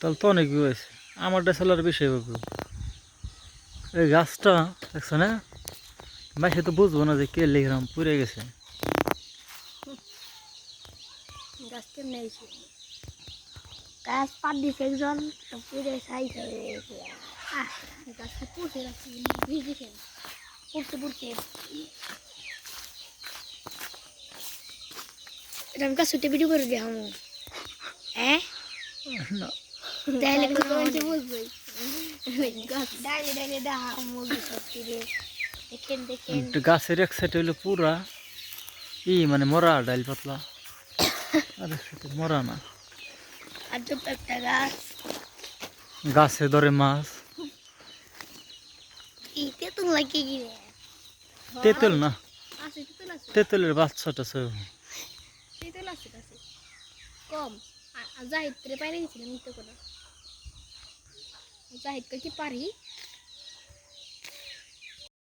তাহলে তো অনেক ভিউ আছে। আমার ডেসালার বেশি হবে। এই গাছটা, দেখছ না? মাসে তো বুঝব না যে কে লিখলাম পুড়ে গেছে। গাছ পাট দিছে ভিডিও করে আমি হ্যাঁ? না। তাহলে কিন্তু কমেন্টে বুঝবই ডাইলে ডাইলে দেখা মুরগি সত্যি রে দেখেন দেখেন। একটু গাছের এক সাইড হইল পুরা। ই মানে মরা ডাইল পাতলা। আর এক সাইডে মরা না। আর তো একটা গাছ। গাছে ধরে মাছ। এই তেঁতুল লাগে কি রে? তেঁতুল না। আছে তেঁতুলের বাচ্চাটা সব তেঁতুল আছে। কম। আর জাহিদ রে পাইরে গেছিলাম নিতে করে জাহিদ কি পারি